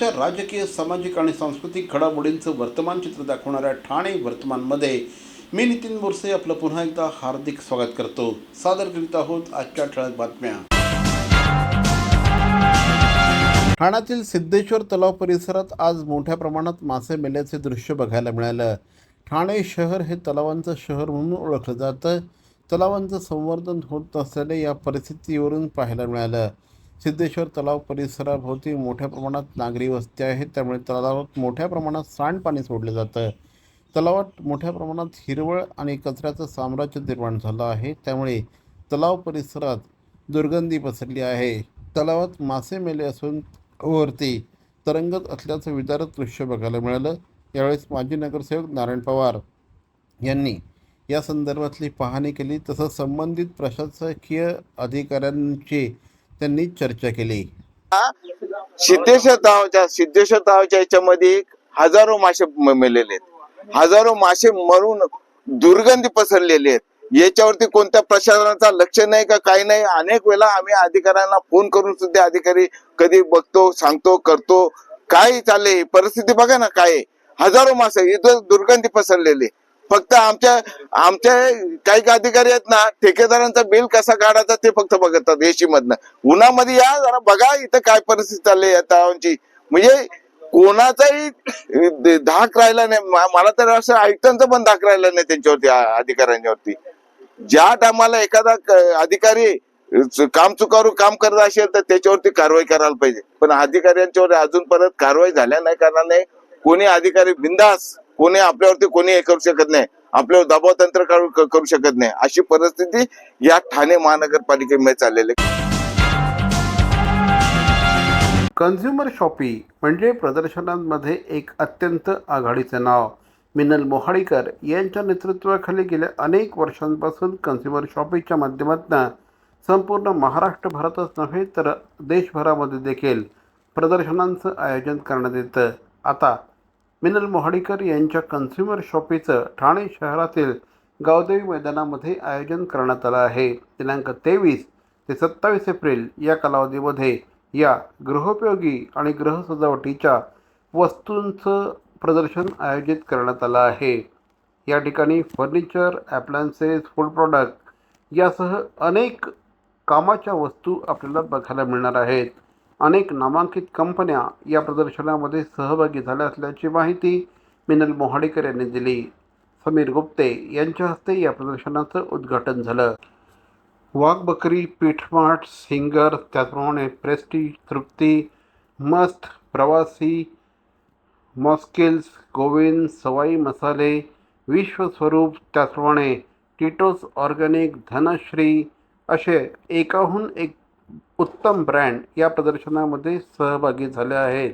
देशाच्या राजकीय सामाजिक आणि सांस्कृतिक घडामोडींचं वर्तमान चित्र दाखवणाऱ्या ठाणे वर्तमानमध्ये मी नितीन बोरसे आपलं पुन्हा एकदा हार्दिक स्वागत करतो. सादर करीत आहोत आजच्या ठळक बातम्या. ठाण्यातील सिद्धेश्वर तलाव परिसरात आज मोठ्या प्रमाणात मासे मेल्याचे दृश्य बघायला मिळालं. ठाणे शहर हे तलावांचं शहर म्हणून ओळखलं जातं. तलावांचं संवर्धन होत नसल्याने या परिस्थितीवरून पाहायला मिळालं. सिद्धेश्वर तलाव परिसराभोवती मोठ्या प्रमाणात नागरी वस्ती आहेत त्यामुळे तलावात मोठ्या प्रमाणात सांडपाणी सोडलं जातं तलावात मोठ्या प्रमाणात हिरवळ आणि कचऱ्याचं साम्राज्य निर्माण झालं आहे. त्यामुळे तलाव परिसरात दुर्गंधी पसरली आहे. तलावात मासे मेले असून वरती तरंगत असल्याचं विदारक दृश्य बघायला मिळालं. यावेळेस माजी नगरसेवक नारायण पवार यांनी या संदर्भातली पाहणी केली. तसंच संबंधित प्रशासकीय अधिकाऱ्यांची त्यांनी चर्चा केली. सिद्धेश्वर तलावाच्या सिद्धेश्वर तलावाच्या याच्यामध्ये हजारो मासे मेलेले आहेत. हजारो मासे मरून दुर्गंधी पसरलेले आहेत. याच्यावरती कोणत्या प्रशासनाचा लक्ष नाही का काही नाही? अनेक वेळा आम्ही अधिकाऱ्यांना फोन करून सुद्धा अधिकारी कधी बघतो सांगतो करतो. काय चालले परिस्थिती बघा ना काय हजारो मासे इथं दुर्गंधी पसरलेली फक्त आमच्या आमच्या काही काही अधिकारी आहेत ना ठेकेदारांचा बिल कसा काढायचा ते फक्त बघतात एसी मधनं उन्हामध्ये या जरा बघा इथं काय परिस्थिती चालली या तलावांची म्हणजे कोणाचाही धाक राहिला नाही. मला तर असं आयुक्तांचा पण धाक राहिला नाही त्यांच्यावरती अधिकाऱ्यांच्यावरती. ज्या टायमाला एखादा अधिकारी काम चुकारू काम करत असेल तर त्याच्यावरती कारवाई करायला पाहिजे. पण अधिकाऱ्यांच्यावर अजून परत कारवाई झाल्या नाही कारणाने कोणी अधिकारी बिंदास कोणी आपल्यावरती कोणी हे करू शकत नाही. आपल्यावर दबाव तंत्र करू शकत नाही. अशी परिस्थिती या ठाणे महानगरपालिकेमध्ये चाललेली आहे. कन्झ्युमर शॉपी म्हणजे प्रदर्शनांमध्ये एक अत्यंत आघाडीचं नाव. मिनल मोहाडीकर यांच्या नेतृत्वाखाली गेल्या अनेक वर्षांपासून कन्झ्युमर शॉपीच्या माध्यमातून संपूर्ण महाराष्ट्रभरातच नव्हे तर देशभरामध्ये देखील प्रदर्शनांचं आयोजन करण्यात येतं. आता मिनल मोहाडीकर यांच्या कन्झ्युमर शॉपीचं ठाणे शहरातील गावदेवी मैदानामध्ये आयोजन करण्यात आलं आहे. दिनांक तेवीस ते सत्तावीस एप्रिल या कालावधीमध्ये या गृहोपयोगी आणि गृह सजावटीच्या वस्तूंचं प्रदर्शन आयोजित करण्यात आलं आहे. या ठिकाणी फर्निचर ॲप्लायन्सेस फूड प्रॉडक्ट यासह अनेक कामाच्या वस्तू आपल्याला बघायला मिळणार आहेत. अनेक नामांकित कंपन्या या प्रदर्शनामध्ये सहभागी झाल्या असल्याची माहिती मिनल मोहाडेकर यांनी दिली. समीर गुप्ते यांच्या हस्ते या प्रदर्शनाचं उद्घाटन झालं. वाघ बकरी पीठमाट सिंगर त्याचप्रमाणे प्रेस्टी तृप्ती मस्त प्रवासी मॉस्किल्स गोविंद सवाई मसाले विश्वस्वरूप त्याचप्रमाणे टिटोस ऑर्गॅनिक धनश्री असे एकाहून एक उत्तम ब्रँड या प्रदर्शनामध्ये सहभागी झाले आहेत.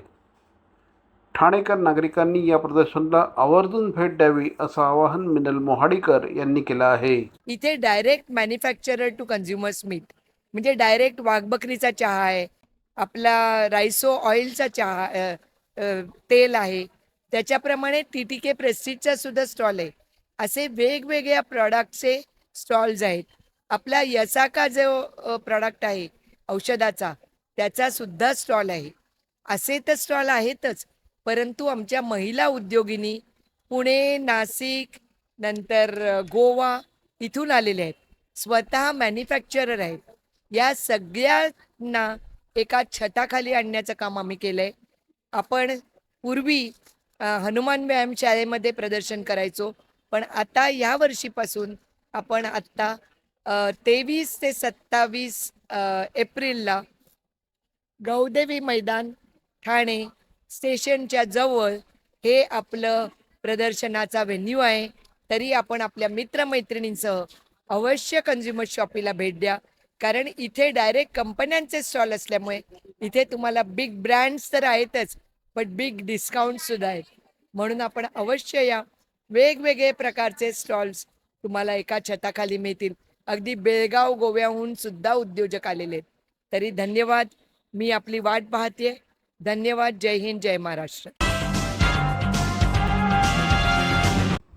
ठाणेकर नागरिकांनी या प्रदर्शनाला आवर्जून भेट द्यावी असं आवाहन मिनल मोहाडीकर यांनी केलं आहे. इथे direct manufacturer to consumers meet म्हणजे डायरेक्ट वाघबकरीचा चहा आहे. आपला रायसो ऑइलचा चहा तेल आहे. त्याच्याप्रमाणे टी टी के प्रेस्टिजचा सुद्धा स्टॉल आहे. असे वेगवेगळ्या प्रॉडक्टचे स्टॉल्स आहेत. आपला यसाका जो प्रॉडक्ट आहे औषधाचा. त्याचा सुद्धा स्टॉल आहे. असे तर स्टॉल आहेतच. परंतु आमच्या महिला उद्योगिनी पुणे नाशिक नंतर गोवा इथून आलेले आहेत. स्वतः मॅन्युफॅक्चरर आहेत. या सगळ्यांना एका छताखाली आणण्याचं काम आम्ही केलं आहे आपण पूर्वी हनुमान व्यायाम शाळेमध्ये प्रदर्शन करायचो. पण आता या वर्षीपासून आपण आत्ता तेवीस ते सत्तावीस एप्रिलला गौदेवी मैदान ठाणे स्टेशनच्या जवळ हे आपलं प्रदर्शनाचा व्हेन्यू आहे. तरी आपण आपल्या मित्रमैत्रिणींसह अवश्य कन्झ्युमर शॉपीला भेट द्या. कारण इथे डायरेक्ट कंपन्यांचे स्टॉल असल्यामुळे इथे तुम्हाला बिग ब्रँड्स तर आहेतच बट बिग डिस्काउंटसुद्धा आहेत. म्हणून आपण अवश्य या वेगवेगळे प्रकारचे स्टॉल्स तुम्हाला एका छताखाली मिळतील. अगदी बेळगाव गोव्याहून सुद्धा उद्योजक आलेले आहेत. तरी धन्यवाद. मी आपली वाट पाहते धन्यवाद. जय हिंद जय महाराष्ट्र.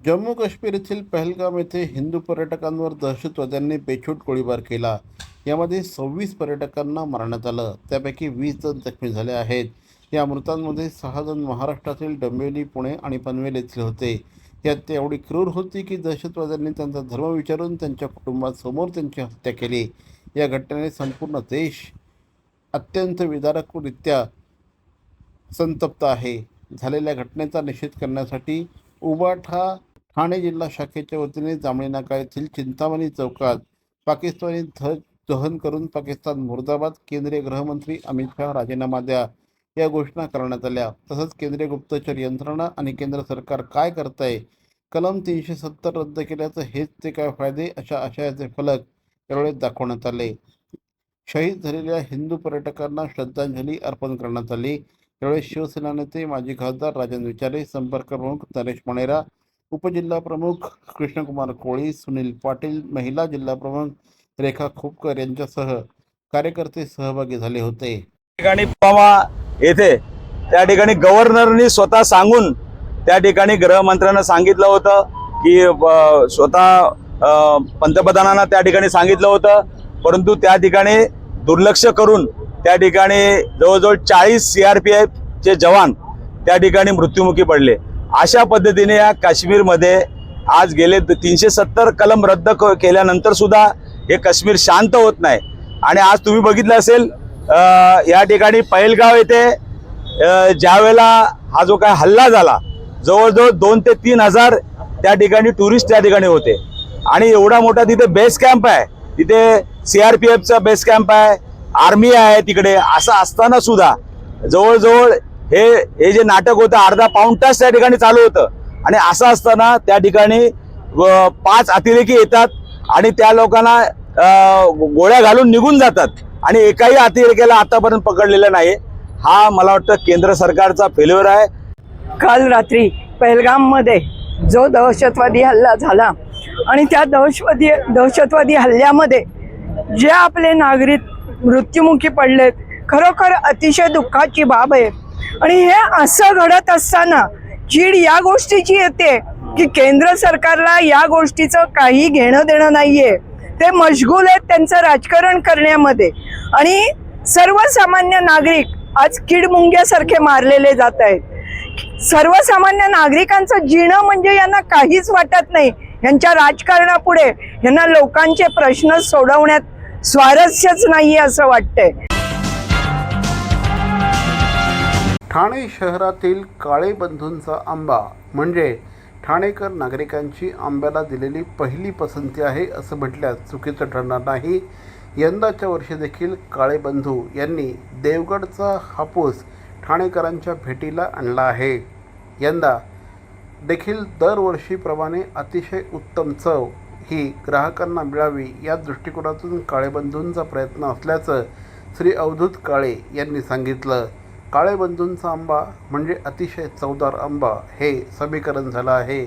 जम्मू काश्मीर येथील पहलगाम येथे हिंदू पर्यटकांवर दहशतवाद्यांनी बेछूट गोळीबार केला. यामध्ये सव्वीस पर्यटकांना मारण्यात आलं. त्यापैकी वीस जण जखमी झाले आहेत. या मृतांमध्ये सहा जण महाराष्ट्रातील डंबिवली पुणे आणि पनवेल येथील होते. ही हत्या एवढी क्रूर होती की दहशतवाद्यांनी त्यांचा धर्म विचारून त्यांच्या कुटुंबासमोर त्यांची हत्या केली. या घटनेने संपूर्ण देश अत्यंत विदारकरित्या संतप्त आहे. झालेल्या घटनेचा निषेध करण्यासाठी उबाठा ठाणे जिल्हा शाखेच्या वतीने जांभळी नाका येथील चिंतामणी चौकात पाकिस्तानी ध्वज दहन करून पाकिस्तान मुर्दाबाद केंद्रीय गृहमंत्री अमित शहा राजीनामा द्या. या घोषणा करण्यात आल्या. तसंच केंद्रीय गुप्तचर यंत्रणा आणि केंद्र सरकार काय करतंय? कलम तीनशे सत्तर रद्द केल्याचं हेच ते काय फायदे? अशा आशयाचे फलक यावेळी दाखवण्यात आले. शहीद झालेल्या हिंदू पर्यटकांना श्रद्धांजली अर्पण करण्यात आली. यावेळी शिवसेना नेते माजी खासदार राजन विचारे संपर्क प्रमुख नरेश मणेरा उपजिल्हा प्रमुख कृष्णकुमार कोळी सुनील पाटील महिला जिल्हा प्रमुख रेखा खोपकर यांच्यासह कार्यकर्ते सहभागी झाले होते. ठिकाणी येथे त्या ठिकाणी गव्हर्नरनी स्वतः सांगून त्या ठिकाणी गृहमंत्र्यांना सांगितलं होतं की स्वतः पंतप्रधानांना त्या ठिकाणी सांगितलं होतं. परंतु त्या ठिकाणी दुर्लक्ष करून त्या ठिकाणी जवळजवळ चाळीस सी आर पी एफचे जवान त्या ठिकाणी मृत्युमुखी पडले. अशा पद्धतीने या काश्मीरमध्ये आज गेले तीनशे सत्तर कलम रद्द क- केल्यानंतर सुद्धा हे काश्मीर शांत होत नाही. आणि आज तुम्ही बघितलं असेल या ठिकाणी पहिलगाव येथे ज्यावेळेला हा जो काय हल्ला झाला जवळजवळ दोन ते तीन हजार त्या ठिकाणी टुरिस्ट त्या ठिकाणी होते. आणि एवढा मोठा तिथे बेस कॅम्प आहे. तिथे सीआरपीएफचा बेस कॅम्प आहे आर्मी आहे तिकडे असं असताना सुद्धा जवळजवळ हे हे जे नाटक होतं अर्धा पाऊण तास त्या ठिकाणी चालू होतं. आणि असं असताना त्या ठिकाणी व पाच अतिरेकी येतात आणि त्या लोकांना गोळ्या घालून निघून जातात. आणि एकाही अतिरेक्याला आतापर्यंत पकडलेलं नाही. हा मला वाटतं केंद्र सरकारचा फेल्युअर आहे. काल रात्री पहलगाममध्ये जो दहशतवादी हल्ला झाला आणि त्या दहशतवादी दहशतवादी हल्ल्यामध्ये जे आपले नागरिक मृत्युमुखी पडलेत खरोखर अतिशय दुःखाची बाब आहे. आणि हे असं घडत असताना चीड या गोष्टीची येते की केंद्र सरकारला या गोष्टीचं काही घेणं देणं नाहीये. ते मशगूल आहेत त्यांचं राजकारण करण्यामध्ये. आणि सर्वसामान्य नागरिक आज किडमुंग्यासारखे मारलेले जात आहेत. सर्वसामान्य नागरिकांचं जिणं म्हणजे यांना काहीच वाटत नाही. यांच्या राजकारणापुढे यांना लोकांचे प्रश्न सोडवण्यात स्वारस्यच नाही असं वाटतंय. ठाणे शहरातील काळे बंधूंचा आंबा म्हणजे ठाणेकर नागरिकांची आंब्याला दिलेली पहिली पसंती आहे असं म्हटल्यास चुकीचं ठरणार नाही. यंदाच्या वर्षी देखील काळेबंधू यांनी देवगडचा हापूस ठाणेकरांच्या भेटीला आणला आहे. यंदा देखील दरवर्षीप्रमाणे अतिशय उत्तम चव ही ग्राहकांना मिळावी या दृष्टिकोनातून काळेबंधूंचा प्रयत्न असल्याचं श्री अवधूत काळे यांनी सांगितलं. काळेबंधूंचा आंबा म्हणजे अतिशय चवदार आंबा हे समीकरण झालं आहे.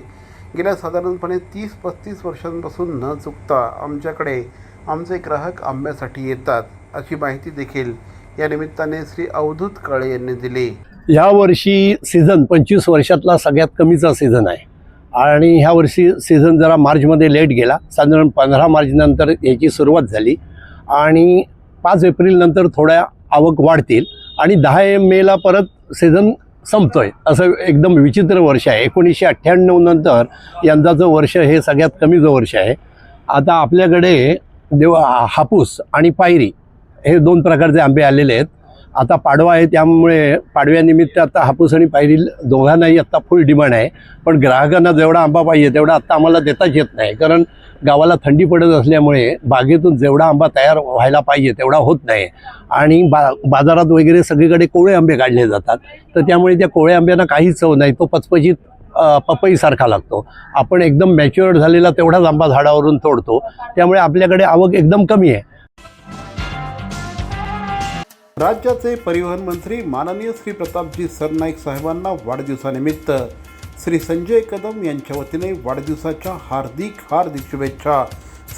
गेल्या साधारणपणे तीस पस्तीस वर्षांपासून न चुकता आमच्याकडे आमचे ग्राहक आंब्यासाठी येतात अशी माहिती देखील या निमित्ताने श्री अवधूत काळे यांनी दिली. ह्या वर्षी सीझन पंचवीस वर्षातला सगळ्यात कमीचा सीझन आहे. आणि ह्या वर्षी सीझन जरा मार्चमध्ये लेट गेला. साधारण पंधरा मार्चनंतर याची सुरुवात झाली. आणि पाच एप्रिलनंतर थोड्या आवक वाढतील. आणि दहा एम मेला परत सीझन संपतोय. असं एकदम विचित्र वर्ष आहे. एकोणीसशे अठ्ठ्याण्णव नंतर यंदाचं वर्ष हे सगळ्यात कमीचं वर्ष आहे. आता आपल्याकडे देव हापूस आणि पायरी हे दोन प्रकारचे आंबे आलेले आहेत. आता पाडवा आहे त्यामुळे पाडव्यानिमित्त आता हापूस आणि पायरी दोघांनाही आत्ता फुल डिमांड आहे. पण ग्राहकांना जेवढा आंबा पाहिजे तेवढा आत्ता आम्हाला देताच येत नाही. कारण गावाला थंडी पडत असल्यामुळे बागेतून जेवढा आंबा तयार व्हायला पाहिजे तेवढा होत नाही. आणि बा बाजारात वगैरे सगळीकडे कोवळे आंबे काढले जातात. तर त्यामुळे त्या कोळे आंब्यांना काहीच चव नाही. तो पचपचीत पपईसारखा लागतो. आपण एकदम मॅच्युअर्ड झालेला तेवढाच आंबा झाडावरून तोडतो. त्यामुळे आपल्याकडे आवक एकदम कमी आहे. राज्याचे परिवहन मंत्री माननीय श्री प्रतापजी सरनाईक साहेबांना वाढदिवसानिमित्त श्री संजय कदम यांच्या वतीने वाढदिवसाच्या हार्दिक हार्दिक शुभेच्छा.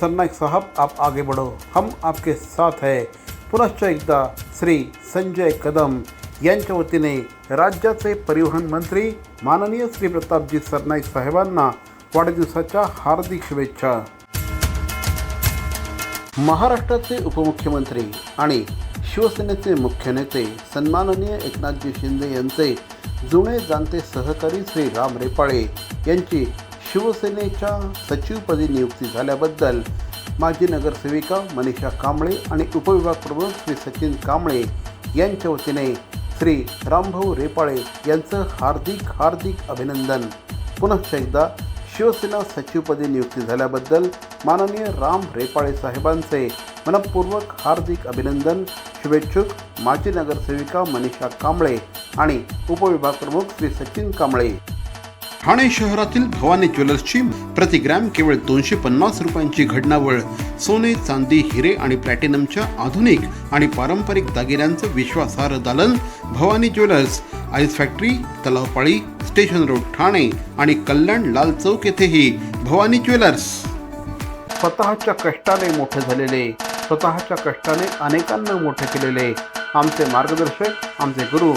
सरनाईक साहब आप आगे बढ़ो. हम आपके साथ है. पुनश्च एकदा श्री संजय कदम यांच्या वतीने राज्याचे परिवहन मंत्री माननीय श्री प्रतापजी सरनाईक साहेबांना वाढदिवसाच्या हार्दिक शुभेच्छा. महाराष्ट्राचे उपमुख्यमंत्री आणि शिवसेनेचे मुख्य नेते सन्माननीय एकनाथजी शिंदे यांचे जुने जाणते सहकारी श्री राम रेपाळे यांची शिवसेनेच्या सचिवपदी नियुक्ती झाल्याबद्दल माजी नगरसेविका मनीषा कांबळे आणि उपविभाग प्रमुख श्री सचिन कांबळे यांच्या वतीने श्री रामभाऊ रेपाळे यांचं हार्दिक हार्दिक अभिनंदन. पुनश्च एकदा शिवसेना सचिवपदी नियुक्ती झाल्याबद्दल माननीय राम रेपाळे साहेबांचे मनपूर्वक हार्दिक अभिनंदन. शुभेच्छुक माजी नगरसेविका मनीषा कांबळे आणि उपविभाग प्रमुख श्री सचिन कांबळे. ठाणे शहरातील भवानी ज्वेलर्सची प्रति ग्रॅम केवळ दोनशे पन्नास रुपयांची घडणावळ सोने चांदी हिरे आणि प्लॅटिनमच्या आधुनिक आणि पारंपरिक दागिन्यांचं विश्वासार्ह दालन Bhavani jewellers ice factory Talavpali station road Thane आणि कल्याण लाल चौक येथेही भवानी ज्वेलर्स. स्वतःच्या कष्टाने मोठे झालेले स्वतःच्या कष्टाने अनेकांना मोठे केलेले. आमचे मार्गदर्शक आमचे गुरु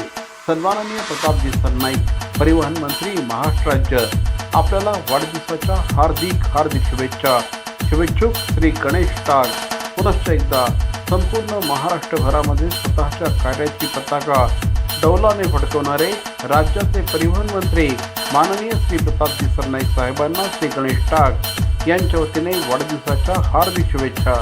सन्माननीय प्रतापजी सरनाईक परिवहन मंत्री महाराष्ट्र राज्य. आपल्याला वाढदिवसाच्या हार्दिक हार्दिक शुभेच्छा. शुभेच्छुक श्री गणेश टाग पुनश्च एकदा संपूर्ण महाराष्ट्रभरामध्ये स्वतःच्या कार्याची पताका डौलाने फडकवणारे राज्याचे परिवहन मंत्री माननीय श्री प्रतापजी सरनाईक साहेबांना श्री गणेश टाग यांच्या वतीने वाढदिवसाच्या हार्दिक शुभेच्छा.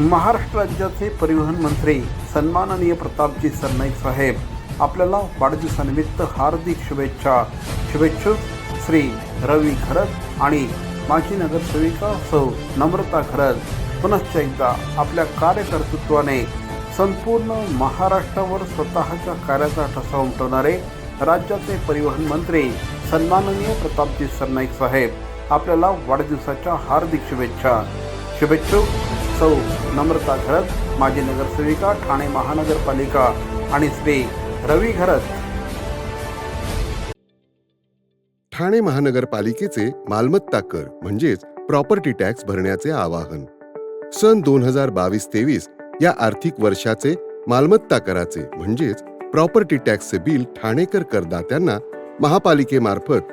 महाराष्ट्र राज्याचे परिवहन मंत्री सन्माननीय प्रतापजी सरनाईक साहेब आपल्याला वाढदिवसानिमित्त हार्दिक शुभेच्छा. शुभेच्छुक श्री रवी खरत आणि माजी नगरसेविका सौ नम्रता खरत. पुनश्च एकदा आपल्या कार्यकर्तृत्वाने संपूर्ण महाराष्ट्रावर स्वतःच्या कार्याचा ठसा उमटवणारे राज्याचे परिवहन मंत्री सन्माननीय प्रतापजी सरनाईक साहेब आपल्याला वाढदिवसाच्या हार्दिक शुभेच्छा. शुभेच्छुक सौ नम्रता घरत माजी नगरसेविका ठाणे महानगरपालिका आणि श्री रवी घरत. ठाणे महानगरपालिकेचे मालमत्ता कर म्हणजेच प्रॉपर्टी टॅक्स भरण्याचे आवाहन. सन दोन हजार बावीस तेवीस या आर्थिक वर्षाचे मालमत्ता कराचे म्हणजेच प्रॉपर्टी टॅक्सचे बिल ठाणेकर करदात्यांना महापालिकेमार्फत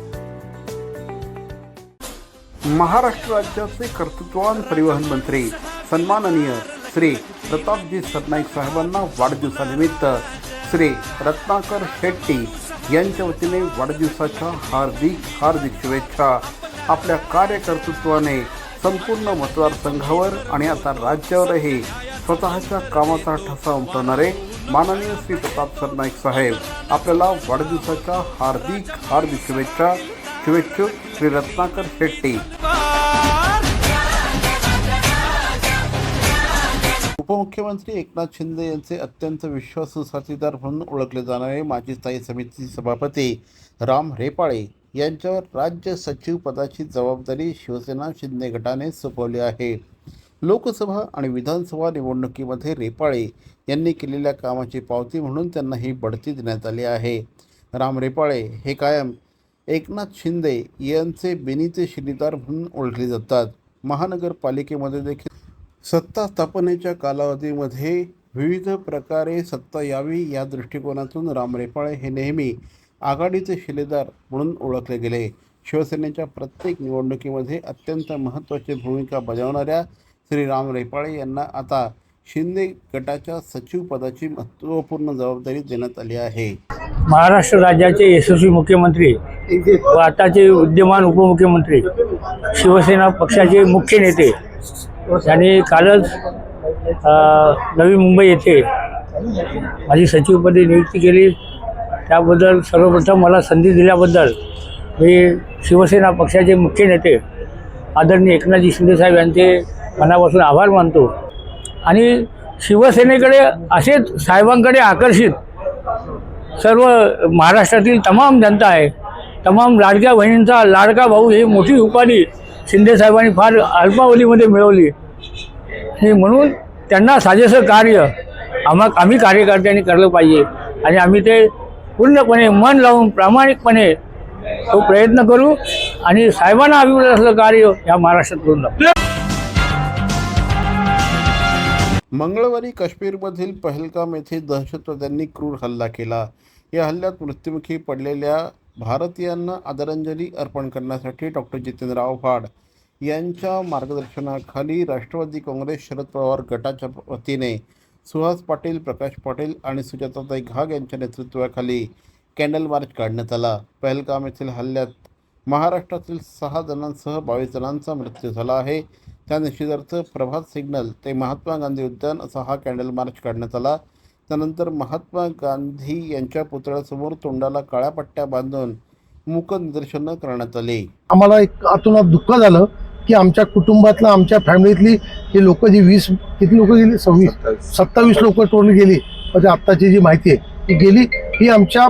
महाराष्ट्र राज्याचे कर्तृत्ववान परिवहन मंत्री सन्माननीय श्री प्रतापजी सरनाईक साहेबांना वाढदिवसानिमित्त श्री रत्नाकर शेट्टी यांच्या वतीने वाढदिवसाच्या हार्दिक हार्दिक शुभेच्छा. आपल्या कार्यकर्तृत्वाने संपूर्ण मतदारसंघावर आणि आता राज्यावरही स्वतःच्या कामाचा ठसा उमटवणारे माननीय श्री प्रताप सरनाईक साहेब आपल्याला वाढदिवसाच्या हार्दिक हार्दिक शुभेच्छा. शुभेच्छुक श्री रत्नाकर शेट्टी उपमुख्यमंत्री एकनाथ शिंदे यांचे अत्यंत विश्वासू साथीदार म्हणून ओळखले जाणारे माजी स्थायी समिती सभापती राम रेपाळे यांच्यावर राज्य सचिव पदाची जबाबदारी शिवसेना शिंदे गटाने सोपवली आहे. लोकसभा आणि विधानसभा निवडणुकीमध्ये रेपाळे यांनी केलेल्या कामाची पावती म्हणून त्यांना ही बढती देण्यात आली आहे. राम रेपाळे हे कायम एकनाथ शिंदे यांचे बेनीचे शिलीदार म्हणून ओळखले जातात. महानगरपालिकेमध्ये देखील सत्ता स्थापनेच्या कालावधीमध्ये विविध प्रकारे सत्ता यावी या दृष्टिकोनातून राम रेपाळे हे नेहमी आघाडीचे शिलेदार म्हणून ओळखले गेले. शिवसेनेच्या प्रत्येक निवडणुकीमध्ये अत्यंत महत्त्वाची भूमिका बजावणाऱ्या श्री राम रेपाळे यांना आता शिंदे गटाच्या सचिवपदाची महत्त्वपूर्ण जबाबदारी देण्यात आली आहे. महाराष्ट्र राज्याचे यशस्वी मुख्यमंत्री व आताचे विद्यमान उपमुख्यमंत्री शिवसेना पक्षाचे मुख्य नेते यांनी कालच नवी मुंबई येथे माझी सचिवपदी नियुक्ती केली. त्याबद्दल सर्वप्रथम मला संधी दिल्याबद्दल मी शिवसेना पक्षाचे मुख्य नेते आदरणीय एकनाथजी शिंदेसाहेब यांचे मनापासून आभार मानतो. आणि शिवसेनेकडे असेच साहेबांकडे आकर्षित सर्व महाराष्ट्रातील तमाम जनता आहे. तमाम लाडक्या बहिणींचा लाडका भाऊ ही मोठी उपाधी शिंदेसाहेबांनी फार अल्पावधीमध्ये मिळवली. ही म्हणून त्यांना साजेसं कार्य आम्हा आम्ही कार्यकर्त्यांनी केलं पाहिजे. आणि आम्ही ते पूर्णपणे मन लावून प्रामाणिकपणे तो प्रयत्न करू आणि साहेबांना अभिप्राय असलं कार्य या महाराष्ट्रात करून दाखवू. मंगळवारी काश्मीरमधील पहलगाम येथे दहशतवाद्यांनी क्रूर हल्ला केला. या हल्ल्यात मृत्युमुखी पडलेल्या भारतीयांना आदरांजली अर्पण करण्यासाठी डॉक्टर जितेंद्र आव्हाड यांच्या मार्गदर्शनाखाली राष्ट्रवादी काँग्रेस शरद पवार गटाच्या वतीने सुहास पाटील प्रकाश पाटील आणि सुजाताताई घाग यांच्या नेतृत्वाखाली कॅन्डल मार्च काढण्यात आला. पहलगाम येथील हल्ल्यात महाराष्ट्रातील सहा जणांसह बावीस जणांचा मृत्यू झाला आहे. त्या निषेधार्थ प्रभात सिग्नल ते महात्मा गांधी उद्यान असा हा कॅन्डल मार्च काढण्यात आला. त्यानंतर महात्मा गांधी यांच्या पुतळ्यासमोर तोंडाला काळ्या पट्ट्या बांधून मूक निदर्शनं करण्यात आली. आम्हाला एक आतून दुःख झालं की आमच्या कुटुंबातलं आमच्या फॅमिलीतली ही लोक जी वीस किती लोक गेली? सव्वीस सत्तावीस. लोक टोटल गेली. म्हणजे आत्ताची जी माहिती आहे ती गेली ही आमच्या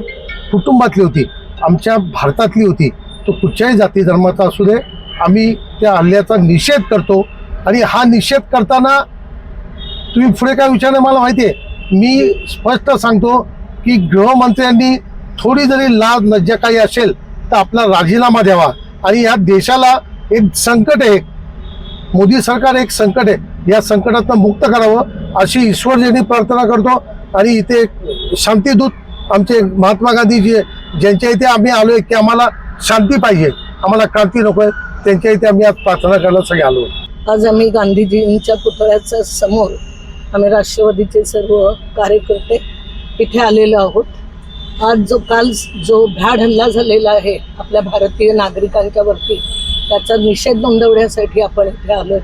कुटुंबातली होती आमच्या भारतातली होती. तो कुठच्याही जाती धर्माचा असू दे आम्ही त्या हल्ल्याचा निषेध करतो. आणि हा निषेध करताना तुम्ही पुढे काय विचार मला माहिती आहे. मी स्पष्ट सांगतो की गृहमंत्र्यांनी थोडी जरी लाज लज्जा काही असेल तर आपला राजीनामा द्यावा. आणि या देशाला एक संकट आहे. मोदी सरकार एक संकट आहे. या संकटातनं मुक्त करावं अशी ईश्वरजनी प्रार्थना करतो. आणि इथे शांतीदूत आमचे महात्मा गांधी जे ज्यांच्या इथे आम्ही आलो आहे की आम्हाला शांती पाहिजे. आम्हाला क्रांती नको आहे त्यांच्या इथे आम्ही आज प्रार्थना करायला सगळे आलो. आज आम्ही गांधीजींच्या पुतळ्याच्या समोर आम्ही राष्ट्रवादीचे सर्व कार्यकर्ते इथे आलेलो आहोत. आज जो काल जो भ्याड हल्ला झालेला आहे आपल्या भारतीय नागरिकांच्या वरती त्याचा निषेध नोंदवण्यासाठी आपण इथे आलो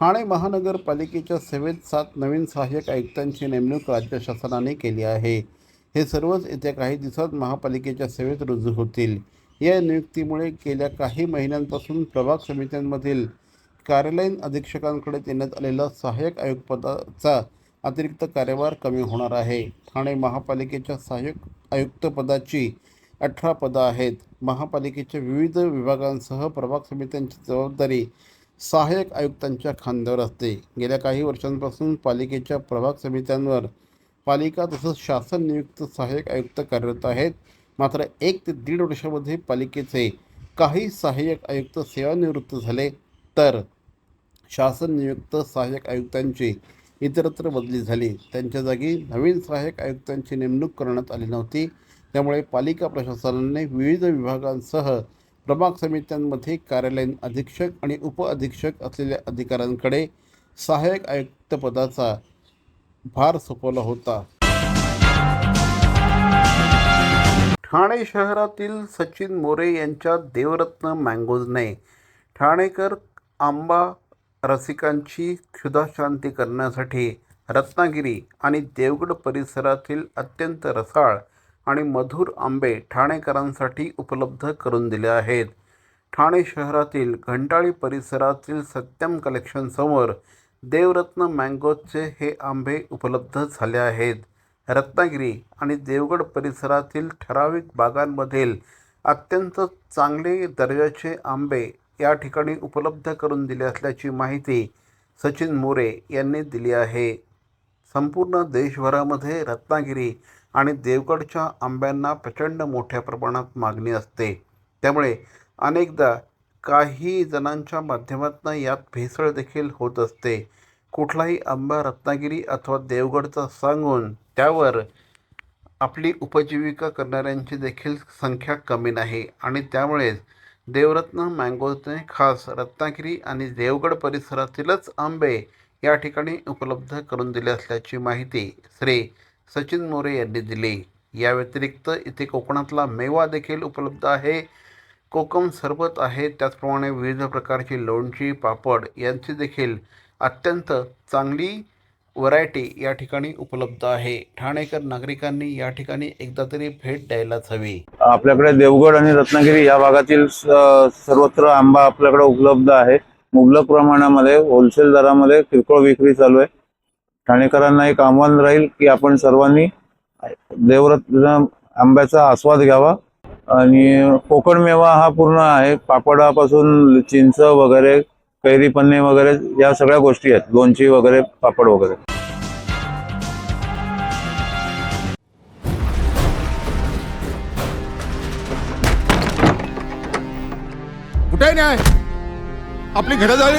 ठाणे महानगरपालिकेच्या सेवेत सात नवीन सहाय्यक आयुक्तांची नेमणूक राज्य शासनाने केली आहे. हे सर्वच येत्या काही दिवसात महापालिकेच्या सेवेत रुजू होतील. या नियुक्तीमुळे गेल्या काही महिन्यांपासून प्रभाग समित्यांमधील कार्यालयीन अधीक्षकांकडे देण्यात आलेला सहाय्यक आयुक्तपदाचा अतिरिक्त कार्यभार कमी होणार आहे. ठाणे महापालिकेच्या सहाय्यक आयुक्तपदाची अठरा पदं आहेत. महापालिकेच्या विविध विभागांसह प्रभाग समित्यांची जबाबदारी सहाय्यक आयुक्तांच्या खांद्यावर असते. गेल्या काही वर्षांपासून पालिकेच्या प्रभाग समित्यांवर पालिका तसंच शासन नियुक्त सहाय्यक आयुक्त कार्यरत आहेत. मात्र एक ते दीड वर्षामध्ये पालिकेचे काही सहाय्यक आयुक्त सेवानिवृत्त झाले. तर शासन नियुक्त सहाय्यक आयुक्तांची इतरत्र बदली झाली. त्यांच्या जागी नवीन सहाय्यक आयुक्तांची नेमणूक करण्यात आली नव्हती. त्यामुळे पालिका प्रशासनाने विविध विभागांसह प्रभाग समित्यांमध्ये कार्यालयीन अधीक्षक आणि उपअधीक्षक असलेल्या अधिकाऱ्यांकडे सहाय्यक आयुक्त पदाचा भार सोपवला होता. ठाणे शहरातील सचिन मोरे यांच्या देवरत्न मँगोजने ठाणेकर आंबा रसिकांची क्षुधाशांती करण्यासाठी रत्नागिरी आणि देवगड परिसरातील अत्यंत रसाळ आणि मधुर आंबे ठाणेकरांसाठी उपलब्ध करून दिले आहेत. ठाणे शहरातील घंटाळी परिसरातील सत्यम कलेक्शनसमोर देवरत्न मँगोजचे हे आंबे उपलब्ध झाले आहेत. रत्नागिरी आणि देवगड परिसरातील ठराविक बागांमधील अत्यंत चांगले दर्जाचे आंबे या ठिकाणी उपलब्ध करून दिले असल्याची माहिती सचिन मोरे यांनी दिली आहे. संपूर्ण देशभरामध्ये रत्नागिरी आणि देवगडच्या आंब्यांना प्रचंड मोठ्या प्रमाणात मागणी असते. त्यामुळे अनेकदा काही जणांच्या माध्यमातून यात भेसळ देखील होत असते. कुठलाही आंबा रत्नागिरी अथवा देवगडचा सांगून त्यावर आपली उपजीविका करणाऱ्यांची देखील संख्या कमी नाही आणि त्यामुळेच देवरत्न मँगोजने खास रत्नागिरी आणि देवगड परिसरातीलच आंबे या ठिकाणी उपलब्ध करून दिले असल्याची माहिती श्री सचिन मोरे यांनी दिली. या व्यतिरिक्त इथे कोकणातला मेवा देखील उपलब्ध आहे. कोकम सरबत आहे. त्याचप्रमाणे विविध प्रकारची लोणची पापड यांची देखील अत्यंत चांगली व्हरायटी या ठिकाणी उपलब्ध आहे. ठाणेकर नागरिकांनी या ठिकाणी एकदा तरी भेट द्यायलाच हवी. आपल्याकडे देवगड आणि रत्नागिरी या भागातील स- सर्वत्र आंबा आपल्याकडे उपलब्ध आहे. मुबलक प्रमाणामध्ये होलसेल दरामध्ये किरकोळ विक्री चालू आहे. ठाणेकरांना एक आव्हान राहील की आपण सर्वांनी देवरत्न आंब्याचा आस्वाद घ्यावा. आणि कोकण मेवा हा पूर्ण आहे. पापडापासून चिंच वगैरे कैरी पन्ने वगैरे या सगळ्या गोष्टी आहेत. लोणची वगैरे पापड वगैरे. कुठे न्याय. आपली घरं झाली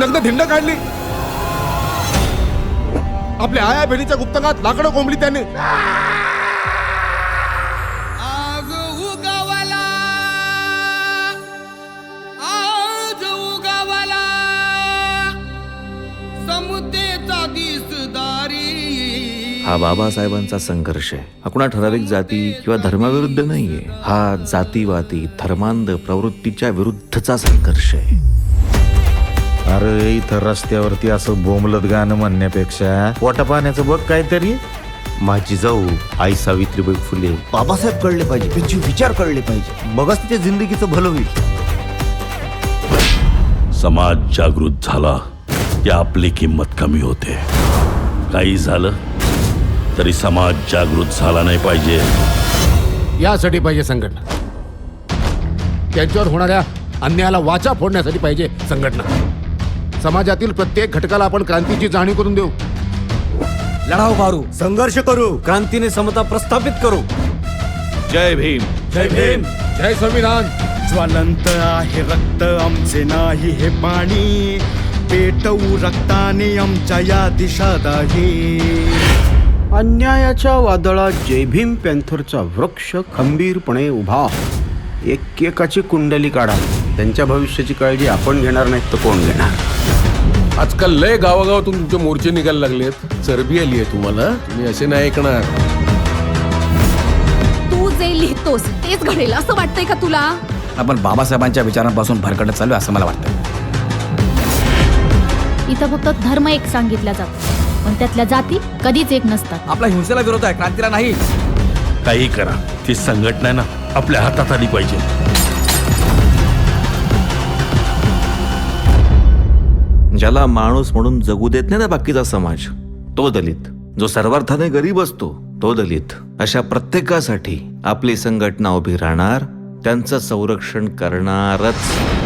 नंतर धिंड काढली. आपल्या आया बहिणीच्या गुप्तकात लाकडं कोंबली त्याने. हा बाबासाहेबांचा संघर्ष आहे. हा कुणा ठराविक जाती किंवा धर्माविरुद्ध नाहीये. हा जातीवादी धर्मांध प्रवृत्तीच्या विरुद्धचा संघर्ष आहे. अरे इथं रस्त्यावरती असं बोंबलत गाणं म्हणण्यापेक्षा पोटा पाण्याचं बघ काहीतरी. माझी जाऊ आई सावित्रीबाई फुले. बाबासाहेब कळले पाहिजे त्यांचे विचार कळले पाहिजे. मगच तिच्या जिंदगीचं भलं होईल. समाज जागृत झाला की आपली किंमत कमी होते. काही झालं? तरी समाज जागृत झाला नाही पाहिजे. यासाठी पाहिजे संघटना. त्यांच्यावर होणाऱ्या अन्यायाला वाचा फोडण्यासाठी पाहिजे संघटना. समाजातील प्रत्येक घटकाला आपण क्रांतीची जाणीव करून देऊ. लढाव मारू संघर्ष करू क्रांतीने समता प्रस्थापित करू. जय भीम. जय भीम. जय संविधान. ज्वलंत आहे रक्त आमचे नाही हे पाणी. पेटवू रक्ताने आमच्या या दिशा दाही अन्यायाच्या वादळात जय भीम पॅन्थरचा वृक्ष खंबीरपणे उभा. एकेकाची कुंडली काढा. त्यांच्या भविष्याची काळजी आपण घेणार नाहीत तर कोण घेणार? आजकाल लय गावागावातून तुमचे मोर्चे निघायला लागलेत. चरबी आली आहे तुम्हाला. तुम्ही असे नाही ऐकणार. तू जे लिहितोस तेच घडेल. असं वाटतंय का तुला? आपण बाबासाहेबांच्या विचारांपासून भरकटत चालू असं मला वाटतं इथं फक्त धर्म एक सांगितला जातो. पण त्यातल्या जाती कधीच एक नसतात. आपला हिंसेला विरोध आहे क्रांतीला नाही. काही करा ती संघटना ना आपल्या हातात आली पाहिजे. ज्याला माणूस म्हणून जगू देत नाही ना बाकीचा समाज तो दलित. जो सर्वार्थाने गरीब असतो तो दलित. अशा प्रत्येकासाठी आपली संघटना उभी राहणार त्यांचं संरक्षण करणारच.